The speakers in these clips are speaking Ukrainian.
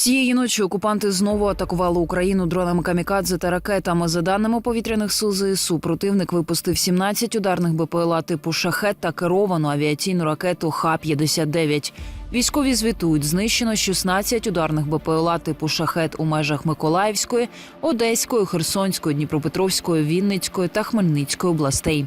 Цієї ночі окупанти знову атакували Україну дронами камікадзе та ракетами. За даними повітряних сил ЗСУ, противник випустив 17 ударних БПЛА типу шахет та керовану авіаційну ракету Х-59. Військові звітують, знищено 16 ударних БПЛА типу шахет у межах Миколаївської, Одеської, Херсонської, Дніпропетровської, Вінницької та Хмельницької областей.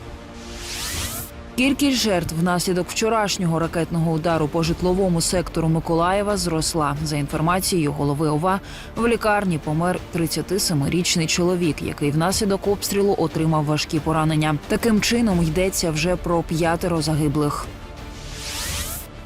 Кількість жертв внаслідок вчорашнього ракетного удару по житловому сектору Миколаєва зросла. За інформацією голови ОВА, в лікарні помер 37-річний чоловік, який внаслідок обстрілу отримав важкі поранення. Таким чином йдеться вже про п'ятеро загиблих.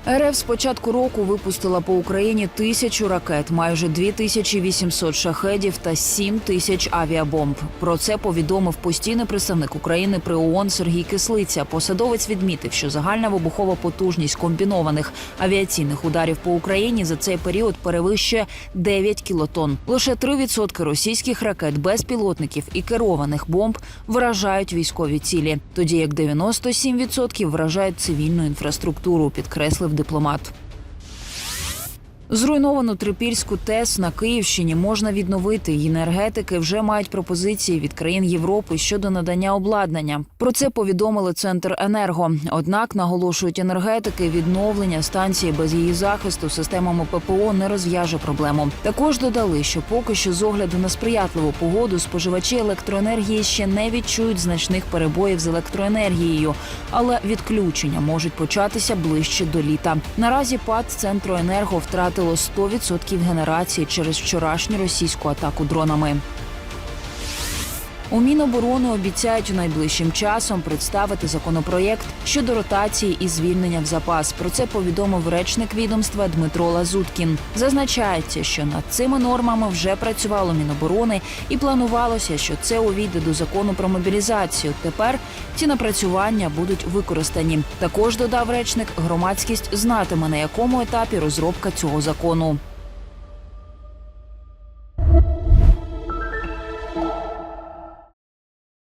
РФ з початку року випустила по Україні тисячу ракет, майже 2800 шахедів та 7 тисяч авіабомб. Про це повідомив постійний представник України при ООН Сергій Кислиця. Посадовець відмітив, що загальна вибухова потужність комбінованих авіаційних ударів по Україні за цей період перевищує 9 кілотон. Лише 3% російських ракет безпілотників і керованих бомб вражають військові цілі, тоді як 97% вражають цивільну інфраструктуру, підкреслив дипломат. Зруйновану Трипільську ТЕС на Київщині можна відновити. Її енергетики вже мають пропозиції від країн Європи щодо надання обладнання. Про це повідомили Центр Енерго. Однак наголошують енергетики, відновлення станції без її захисту системами ППО не розв'яже проблему. Також додали, що поки що з огляду на сприятливу погоду споживачі електроенергії ще не відчують значних перебоїв з електроенергією, але відключення можуть початися ближче до літа. Наразі ПАД Центру Енерго втратило 100% генерації через вчорашню російську атаку дронами. У Міноборони обіцяють найближчим часом представити законопроєкт щодо ротації і звільнення в запас. Про це повідомив речник відомства Дмитро Лазуткін. Зазначається, що над цими нормами вже працювало Міноборони і планувалося, що це увійде до закону про мобілізацію. Тепер ці напрацювання будуть використані. Також додав речник, громадськість знатиме на якому етапі розробка цього закону.